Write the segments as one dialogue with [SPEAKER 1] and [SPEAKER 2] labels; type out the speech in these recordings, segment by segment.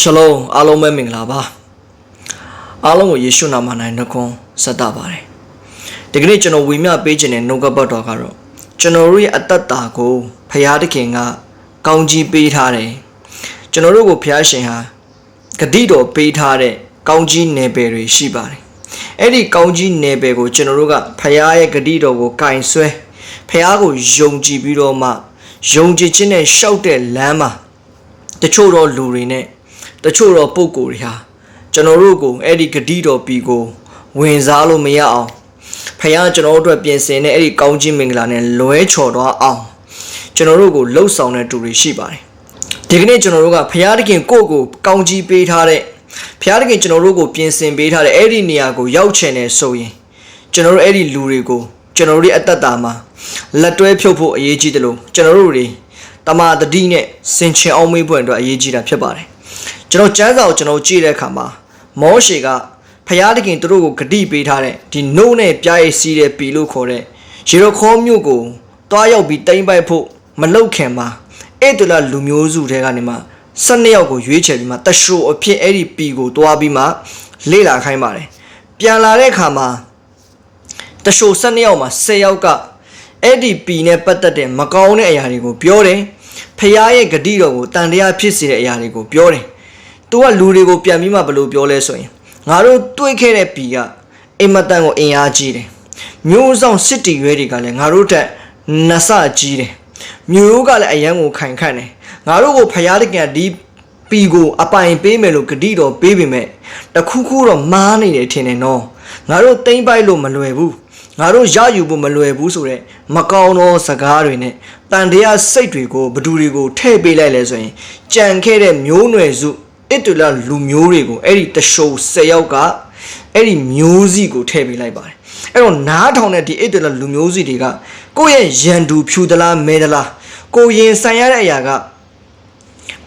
[SPEAKER 1] ရှလုံးအားလုံးပဲမင်္ဂလာပါအားလုံးကိုယေရှုနာမ၌နှုတ်ခွန်းဆက်တာပါတယ်ဒီကနေ့ကျွန်တော်ဝေမျှပေးခြင်းတဲ့နှုတ်ကပတ်တော်ကတော့ကျွန်တော်တို့ရဲ့အတ္တတာကိုဖရာသခင်ကကောင်းကြီးပေးထားတယ်ကျွန်တော်တို့ကိုဖရာရှင်ဟာဂတိတော်ပေးထားတဲ့ကောင်းကြီးနယ်ပယ်တွေရှိပါတယ်အဲ့ဒီကောင်းကြီးနယ်ပယ်ကိုကျွန်တော်တို့ကဖရာရဲ့ဂတိတော်ကိုကင်ဆွဲဖရာကိုယုံကြည်ပြီးတော့မှယုံကြည်ခြင်းနဲ့ရှောက်တဲ့လမ်းမှာတချို့တော့လူတွေနဲ့ တချို့တော့ပုံကိုယ်တွေဟာကျွန်တော်တို့ကိုအဲ့ဒီဂတိတော်ပြီကိုဝင်စားလို့မရအောင်ဖခင်ကျွန်တော်တို့အတွက်ပြင်ဆင်တဲ့အဲ့ဒီကောင်းခြင်းမင်္ဂလာနဲ့လွဲချော်သွားအောင်ကျွန်တော်တို့ကိုလှုပ်ဆောင်တဲ့တူတွေရှိပါတယ်ဒီကနေ့ကျွန်တော်တို့ကဖခင်တခင်ကိုယ့်ကိုကောင်းကြီးပေးထားတဲ့ဖခင်တခင်ကျွန်တော်တို့ကိုပြင်ဆင်ပေးထားတဲ့အဲ့ဒီနေရာကိုရောက်ချင်တယ်ဆိုရင်ကျွန်တော်တို့အဲ့ဒီလူတွေကိုကျွန်တော်တို့ရဲ့အတ္တတာမှာလက်တွဲဖြုတ်ဖို့အရေးကြီးတယ်လို့ကျွန်တော်တို့တွေတမာတတိနဲ့စင်ချင်အောင်မေးဖွင့်အတွက်အရေးကြီးတာဖြစ်ပါတယ် ကျွန်တော်ကျမ်းစာကိုကျွန်တော်ကြည့်တဲ့အခါမှာမောရှေကဖျားတခင်သူတို့ကိုဂတိပေးထားတဲ့ဒီနှုတ်နဲ့ပြားရည်စီးတဲ့ပီလို့ခေါ်တဲ့ရေရခေါမြို့ကိုတွားရောက်ပြီးတိမ့်ပိုက်ဖို့မလုတ်ခင်မှာအဲ့တူလာလူမျိုးစုတွေကနေမှ12ယောက်ကိုရွေးချယ်ပြီးမှတရှိုအဖြစ်အဲ့ဒီပီကိုတွားပြီးမှလေ့လာခိုင်းပါတယ်ပြန်လာတဲ့အခါမှာတရှို12ယောက်မှာ10ယောက်ကအဲ့ဒီပီနဲ့ပတ်သက်တဲ့မကောင်းတဲ့အရာတွေကိုပြောတယ်ဖះရဲ့ဂတိတော်ကိုတန်တရားဖြစ်စေတဲ့အရာတွေကိုပြောတယ် သူကလူတွေကိုပြန်ပြီးမှဘယ်လိုပြောလဲဆိုရင်ငါတို့တွေ့ခဲ့တဲ့ပီကအင်မတန်ကိုအင်အားကြီးတယ်မျိုးဆောင်စစ်တီရွဲတွေကလည်းငါတို့တက်နဆကြီးတယ်မျိုးကလည်းအရန်ကိုခိုင်ခန့်တယ်ငါတို့ကိုဖះတကယ်ဒီပီကိုအပိုင်ပေးမယ်လို့ဂတိတော်ပေးပေမဲ့တခုခုတော့မားနေတယ်ထင်တယ်နော်ငါတို့တိမ့်ပိုက်လို့မလွယ်ဘူးငါတို့ရယူဖို့မလွယ်ဘူးဆိုတော့မကောင်းသောစကားတွေနဲ့တန်တရားစိတ်တွေကိုဘသူတွေကိုထည့်ပေးလိုက်လဲဆိုရင်ကြံခဲ့တဲ့မျိုးနွယ်စု အစ်တူလာလူမျိုးတွေကိုအဲ့ဒီတရှိုး၁၀ယောက်ကအဲ့ဒီမျိုးစီကိုထည့်ပေးလိုက်ပါတယ်အဲ့တော့နားထောင်တဲ့ဒီအစ်တူလာလူမျိုးစီတွေကကိုယ့်ရဲ့ရန်သူဖြူသလားမဲသလားကိုယ်ရင်ဆိုင်ရတဲ့အရာက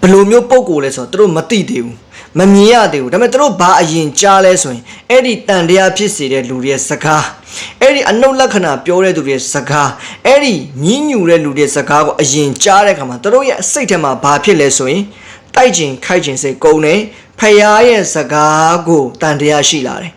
[SPEAKER 1] ဘယ်လိုမျိုးပုံကိုလဲဆိုတော့သူတို့မသိသေးဘူးမမြင်ရသေးဘူးဒါပေမဲ့သူတို့ဘာအရင်ကြားလဲဆိုရင်အဲ့ဒီတန်တရားဖြစ်စေတဲ့လူတွေရဲ့စကားအဲ့ဒီအနုလက္ခဏာပြောတဲ့သူတွေရဲ့စကားအဲ့ဒီညင်းညူတဲ့လူတွေရဲ့စကားကိုအရင်ကြားတဲ့အခါမှာသူတို့ရဲ့အစိတ်ထဲမှာဘာဖြစ်လဲဆိုရင် တိုက်ကျင်ခိုက်ကျင်စိတ်ကုန်တယ်ဖယားရဲ့စကားကိုတန်တရားရှိလာတယ်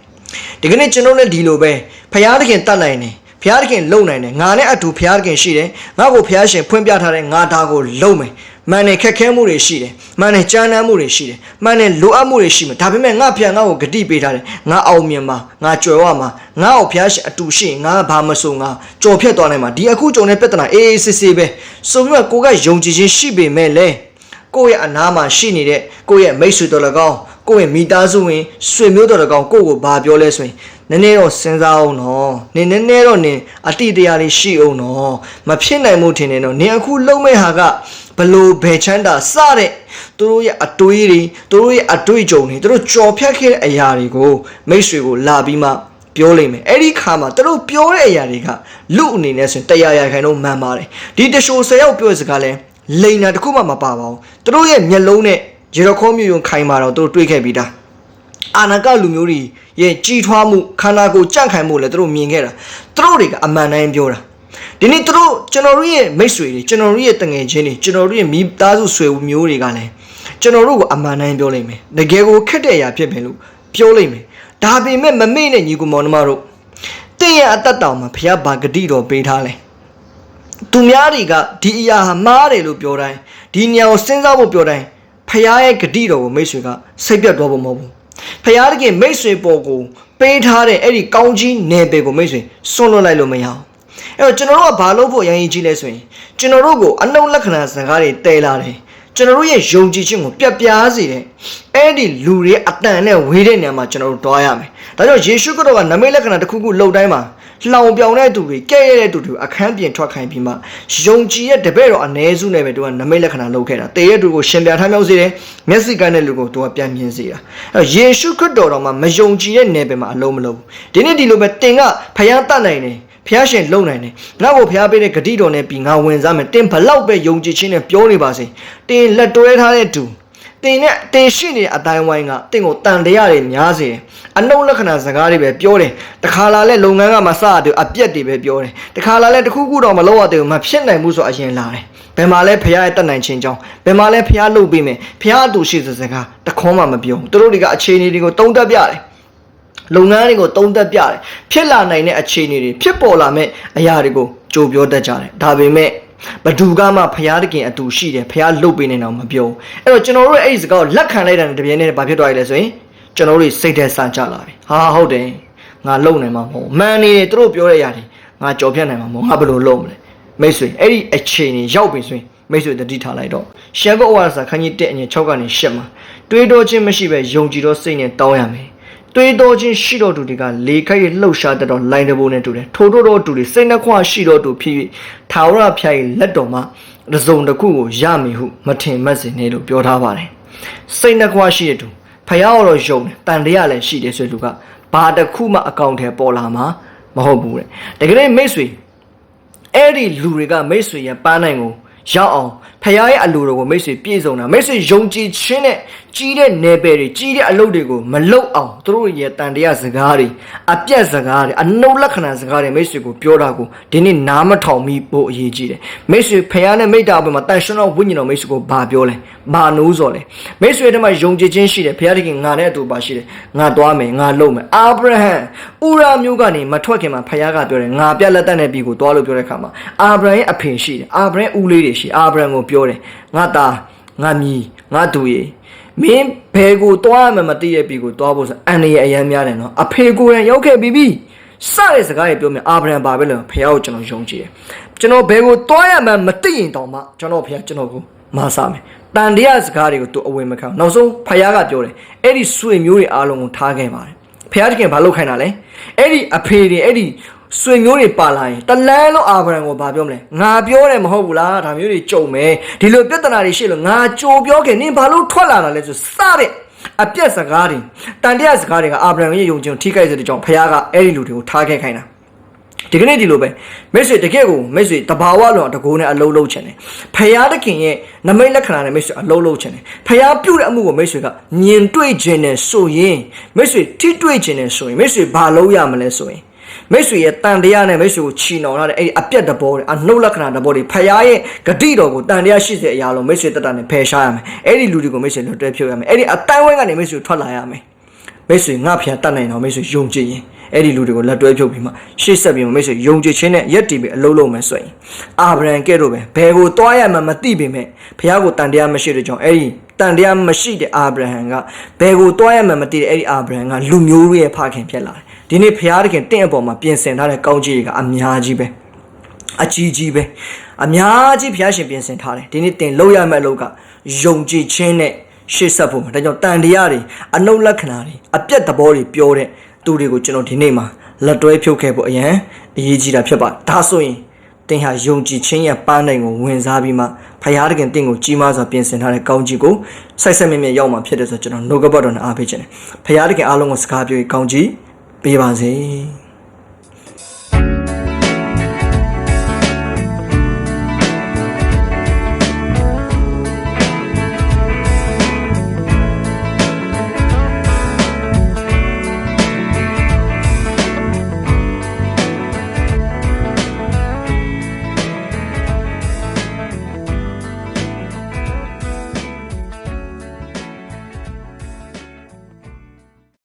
[SPEAKER 1] ဒီကနေ့ကျွန်တော်လည်းဒီလိုပဲဖယားသခင်တတ်နိုင်တယ်ဖျားသခင်လုံနိုင်တယ်ငါနဲ့အတူဖျားသခင်ရှိတယ်ငါ့ကိုဖျားရှင်ဖွင့်ပြထားတဲ့ငါဒါကိုလုံမယ်မှန်တယ်ခက်ခဲမှုတွေရှိတယ်မှန်တယ်ကြမ်းတမ်းမှုတွေရှိတယ်မှန်တယ်လိုအပ်မှုတွေရှိမှာဒါပေမဲ့ငါဖျားငါ့ကိုဂတိပေးထားတယ်ငါအောင်မြင်မှာငါကြွယ်ဝမှာငါ့ကိုဖျားရှင်အတူရှိရင်ငါဘာမဆိုငါကြော်ဖြတ်သွားနိုင်မှာဒီအခုကြုံတဲ့ပြဿနာအေးအေးဆေးဆေးပဲဆိုပြီးတော့ကိုကယုံကြည်ခြင်းရှိပေမဲ့လေ ကိုယ့်ရဲ့အနာမှာရှိနေတဲ့ကိုယ့်ရဲ့မိတ်ဆွေတော်၎င်းကိုယ့်ရဲ့မိသားစုဝင်ဆွေမျိုးတော်၎င်းကိုယ့်ကိုဘာပြောလဲဆိုရင်နည်းနည်းတော့စဉ်းစားအောင်နော်နင်နည်းနည်းတော့နင်အတိတရားလေးရှိအောင်နော်မဖြစ်နိုင်မှုထင်နေတော့နင်အခုလုံးမဲ့ဟာကဘလို့ဘယ်ချမ်းသာစတဲ့သူတို့ရဲ့အတွေးတွေသူတို့ရဲ့အတွေ့အကြုံတွေသူတို့ကြော်ဖြတ်ခဲ့တဲ့အရာတွေကိုမိတ်ဆွေကိုလာပြီးမှပြောလိမ့်မယ်အဲ့ဒီခါမှာသူတို့ပြောတဲ့အရာတွေကလူအနေနဲ့ဆိုရင်တရားရခိုင်တော့မှန်ပါတယ်ဒီတရှိုဆယ်ယောက်ပြောတဲ့စကားလဲ လိန်နာတစ်ခုမှမပါပါဘူးသူတို့ရဲ့မျက်လုံးနဲ့ရေရခေါမျိုးယုံခိုင်မာတော့သူတို့တွေးခဲ့ပြီးသားအာနာကလူမျိုးတွေရဲ့ကြီးထွားမှုခန္ဓာကိုယ်ကြန့်ခိုင်မှုလည်းသူတို့မြင်ခဲ့တာသူတို့တွေကအမှန်တိုင်းပြောတာဒီနေ့သူတို့ကျွန်တော်တို့ရဲ့မိတ်ဆွေတွေကျွန်တော်တို့ရဲ့တငယ်ချင်းတွေကျွန်တော်တို့ရဲ့မိသားစုဆွေမျိုးတွေကလည်းကျွန်တော်တို့ကိုအမှန်တိုင်းပြောလိမ့်မယ်တကယ်ကိုခက်တဲ့အရာဖြစ်မယ်လို့ပြောလိမ့်မယ်ဒါပေမဲ့မမေ့နဲ့ညီကူမောင်နှမတို့တင့်ရဲ့အသက်တောင်မှာဘုရားဘာဂတိတော်ပေးထားလဲ သူများတွေကဒီအရာဟာမှားတယ်လို့ပြောတိုင်းဒီနေရာကိုစဉ်းစားဖို့ပြောတိုင်းဖခင်ရဲ့ဂတိတော်ကိုမိတ်ဆွေကစိတ်ပြတ်တော့ဖို့မဟုတ်ဘူးဖခင်တကယ်မိတ်ဆွေပေါ်ကိုပေးထားတဲ့အဲ့ဒီကောင်းကြီးနယ်ပယ်ကိုမိတ်ဆွေစွန့်လွတ်လိုက်လို့မရအောင်အဲ့တော့ကျွန်တော်တို့ကဘာလို့ဖို့အရင်ကြီးလဲဆိုရင်ကျွန်တော်တို့ကိုအနှုတ်လက္ခဏာစကားတွေတဲလာတယ်ကျွန်တော်တို့ရဲ့ယုံကြည်ခြင်းကိုပြတ်ပြားစေတဲ့အဲ့ဒီလူတွေအတန်နဲ့ဝေးတဲ့နေရာမှာကျွန်တော်တို့တွားရမယ်ဒါကြောင့်ယေရှုခရစ်တော်ကနမိတ်လက္ခဏာတစ်ခုခုလှုပ်တိုင်းမှာ လှောင်ပြောင်တဲ့သူတွေကဲ့ရဲ့တဲ့သူတွေအခန်းပြင်ထွက်ခိုင်းပြီးမှယုံကြည်ရဲ့တပည့်တော်အ ਨੇ စုနဲ့ပဲသူကနမိတ်လက္ခဏာလုပ်ခဲ့တာတေရဲ့သူကိုရှင်ပြန်ထမ်းမြောက်စေတယ်မျက်စိကန်းတဲ့လူကိုသူကပြန်မြင်စေတာအဲယေရှုခရစ်တော်တော်မှာမယုံကြည်တဲ့နယ်ပယ်မှာအလုံးမလုံးဒီနေ့ဒီလိုပဲတင်ကဖျားတတ်နိုင်တယ်ဖျားရှင်လုံနိုင်တယ်ငါ့ကိုဖျားပေးတဲ့ဂတိတော်နဲ့ပြီးငါဝင်စားမယ်တင်ဘလောက်ပဲယုံကြည်ခြင်းနဲ့ပြောနေပါစေတင်လက်တွဲထားတဲ့သူ တင်နဲ့တင်ရှိနေတဲ့အတိုင်းဝိုင်းကတင်ကိုတန်တရားတွေများစေတယ်အနှုတ်လက္ခဏာစကားတွေပဲပြောတယ်တခါလာလဲလုပ်ငန်းကမစတယ်အပြက်တွေပဲပြောတယ်တခါလာလဲတခုခုတော့မလုပ်ရသေးဘူးမဖြစ်နိုင်ဘူးဆိုအရင်လာတယ်ဘယ်မှာလဲဖះရဲ့တက်နိုင်ခြင်းကြောင်းဘယ်မှာလဲဖះလှုပ်ပေးမယ်ဖះအတူရှိစစကားတခွန်းမှမပြောသူတို့တွေကအခြေအနေတွေကိုတုံးတက်ပြတယ်လုပ်ငန်းတွေကိုတုံးတက်ပြတယ်ဖြစ်လာနိုင်တဲ့အခြေအနေတွေဖြစ်ပေါ်လာမဲ့အရာတွေကိုကြိုပြောတတ်ကြတယ်ဒါပေမဲ့ ဘဒူကမှဖះတခင်အတူရှိတယ်ဖះလှုပ်ပေးနေတော့မပြောအဲ့တော့ကျွန်တော်တို့အဲ့ဒီစကားကိုလက်ခံလိုက်တဲ့တပြင်းနဲ့ဘာဖြစ်သွားရလဲဆိုရင်ကျွန်တော်တို့စိတ်ထဲစကြလာပြီဟာဟုတ်တယ်ငါလုံနိုင်မှာမဟုတ်မှန်နေတယ်သူတို့ပြောတဲ့အရာတွေငါကြော်ဖြတ်နိုင်မှာမဟုတ်ငါဘယ်လိုလုပ်မလဲမိတ်ဆွေအဲ့ဒီအခြေအနေရောက်ပြီဆိုရင်မိတ်ဆွေတတိထားလိုက်တော့ရှန်ကောဩဝါဒစာခန်းကြီး1အငယ်6ကနေ10မှာတွေးတောခြင်းမရှိပဲယုံကြည်သောစိတ်နဲ့တောင်းရမယ် တွေးတောခြင်းရှိတော်သူတွေကလေခိုက်လှုပ်ရှားတတ်တော့လိုင်းတဘိုးနဲ့တူတယ်ထို့ထို့တော်သူတွေစိတ်နှခွရှိတော်သူဖြစ်၍ထာဝရဖျား၏လက်တော်မှာတစုံတစ်ခုကိုရမည်ဟုမထင်မှတ်စေနဲ့လို့ပြောထားပါတယ်စိတ်နှခွရှိတဲ့သူဖယားတော်ယုံတယ်တန်တရားလည်းရှိတယ်ဆိုတဲ့လူကဘာတစ်ခုမှအကောင့်ထဲပေါ်လာမှာမဟုတ်ဘူးတဲ့တကယ်မိတ်ဆွေအဲ့ဒီလူတွေကမိတ်ဆွေရဲ့ပန်းနိုင်ကိုရောက်အောင်ဖခင်ရဲ့အလိုတော်ကိုမိတ်ဆွေပြည့်စုံတာမိတ်ဆွေယုံကြည်ခြင်းနဲ့ကြီးတဲ့နယ်ပယ်တွေကြီးတဲ့အလုပ်တွေကိုမလုပ်အောင်သူတို့ရဲ့တန်တရားစကားတွေအပြက်စကားတွေအနှုတ်လက္ခဏာစကားတွေမိတ်ဆွေကိုပြောတာကိုဒီနေ့နားမထောင်မိဖို့အရေးကြီးတယ်မိတ်ဆွေဖခင်နဲ့မိတ္တာအပေါ်မှာတန်ရှင်တော်ဝိညာဉ်တော်မိတ်ဆွေကိုဘာပြောလဲဘာနိုးစော်လဲမိတ်ဆွေတို့မှာယုံကြည်ခြင်းရှိတယ်ဖခင်တခင်ငါနဲ့အတူပါရှိတယ်ငါသွားမယ်ငါလုပ်မယ်အာဗြဟံဥရာမျိုးကနေမထွက်ခင်မှာဖခင်ကပြောတယ်ငါပြက်လက်တတ်တဲ့ပြည်ကိုသွားလို့ပြောတဲ့အခါမှာအာဗြဟံရဲ့အဖေရှိတယ်အာဗြဟံဦးလေးတွေရှိအာဗြဟံကိုပြောတယ်ငါသားငါမြီငါတူရေ မင်းဘယ်ကိုသွားမှမသိရဲ့ပြည်ကိုသွားဖို့ဆိုအန်ရရဲ့အယမ်းများတယ်နော်အဖေကိုယ်ရရောက်ခဲ့ပြီးပြီစတဲ့စကားတွေပြောမြအာဗြဟံပါပဲလို့ဖခင်ကိုကျွန်တော်ယုံကြည်တယ်ကျွန်တော်ဘယ်ကိုသွားရမှမသိရင်တောင်မှကျွန်တော်ဖခင်ကျွန်တော်ကိုမဆာမယ်တန်တရားစကားတွေကိုသူအဝင်မခံဘူးနောက်ဆုံးဖခင်ကပြောတယ်အဲ့ဒီဆွေမျိုးတွေအားလုံးကိုထားခဲ့ပါတယ်ဖခင်တခင်ဘာလုပ်ခိုင်းတာလဲအဲ့ဒီအဖေတွေအဲ့ဒီ ဆွေမျိုးတွေပါလာရင်တလန်းလုံးအာဗြဟံကိုဘာပြောမလဲငါပြောတယ်မဟုတ်ဘူးလားဒါမျိုးတွေကြုံမယ်ဒီလိုပြဿနာတွေရှိလို့ငါကြိုပြောခဲ့နင်ဘာလို့ထွက်လာတာလဲဆိုစတဲ့အပြက်စကားတွေတန်တရားစကားတွေကအာဗြဟံရဲ့ယုံကြည်ကိုထိခိုက်စေတဲ့ကြောင့်ဖခင်ကအဲ့ဒီလူတွေကိုထားခဲ့ခိုင်းတာဒီကနေ့ဒီလိုပဲမိတ်ဆွေတကယ့်ကိုမိတ်ဆွေတဘာဝလုံးတကိုးနဲ့အလုံးလုံးချင်တယ်ဖယားတခင်ရဲ့နမိတ်လက္ခဏာနဲ့မိတ်ဆွေအလုံးလုံးချင်တယ်ဖယားပြုတ်တဲ့အမှုကိုမိတ်ဆွေကမြင်တွေ့ခြင်းနဲ့ဆိုရင်မိတ်ဆွေထိတွေ့ခြင်းနဲ့ဆိုရင်မိတ်ဆွေဘာလုပ်ရမလဲဆိုရင် မိတ်ဆွေရဲ့တန်တရားနဲ့မိတ်ဆွေကိုချီနှောင်လာတဲ့အဲ့ဒီအပြက်တဘောတွေအနှုတ်လက္ခဏာတဘောတွေဖယားရဲ့ဂတိတော်ကိုတန်တရားရှိစေအရာလုံးမိတ်ဆွေတက်တာနဲ့ဖယ်ရှားရမယ်အဲ့ဒီလူတွေကိုမိတ်ဆွေလွတ်တွဲဖြုတ်ရမယ်အဲ့ဒီအတိုင်းဝဲကနေမိတ်ဆွေထွက်လာရမယ်မိတ်ဆွေငါဖျားတတ်နိုင်တော့မိတ်ဆွေယုံကြည်ရင်အဲ့ဒီလူတွေကိုလက်တွဲဖြုတ်ပြီးမှရှေ့ဆက်ပြီးမှမိတ်ဆွေယုံကြည်ခြင်းနဲ့ရက်တည်ပြီးအလုံးလုံးမယ်ဆိုရင်အာဗြဟံကဲ့သို့ပဲဘယ်ကိုသွားရမှမသိပေမဲ့ဖျားကိုတန်တရားမရှိတဲ့ကြောင့်အဲ့ဒီတန်တရားမရှိတဲ့အာဗြဟံကဘယ်ကိုသွားရမှမသိတဲ့အဲ့ဒီအာဗြဟံကလူမျိုးတွေရဲ့ဖခင်ဖြစ်လာတယ် ဒီနေ့ဖျားတခင်တင့်အပေါ်မှာပြင်ဆင်ထားတဲ့ကောင်းကြီးတွေကအများကြီးပဲအကြီးကြီးပဲအများကြီးဖျားရှင်ပြင်ဆင်ထားတယ်ဒီနေ့တင်လောက်ရမယ့်အလုပ်ကယုံကြည်ခြင်းနဲ့ရှေ့ဆက်ဖို့မှာဒါကြောင့်တန်တရားတွေအနုလက္ခဏာတွေအပြက်သဘောတွေပြောတဲ့သူတွေကိုကျွန်တော်ဒီနေ့မှာလက်တွဲဖြုတ်ခဲ့ဖို့အရန်အရေးကြီးတာဖြစ်ပါဒါဆိုရင်တင်ဟာယုံကြည်ခြင်းရဲ့ပန်းတိုင်ကိုဝင်စားပြီးမှဖယားတခင်တင့်ကိုကြီးမားစွာပြင်ဆင်ထားတဲ့ကောင်းကြီးကိုစိုက်ဆက်မြင့်မြင့်ရောက်မှာဖြစ်တယ်ဆိုတော့ကျွန်တော်နှုတ်ကပတ်တော်နဲ့အားပေးခြင်းတယ်ဖယားတခင်အားလုံးကိုစကားပြောပြီးကောင်းကြီး ပေးပါစေ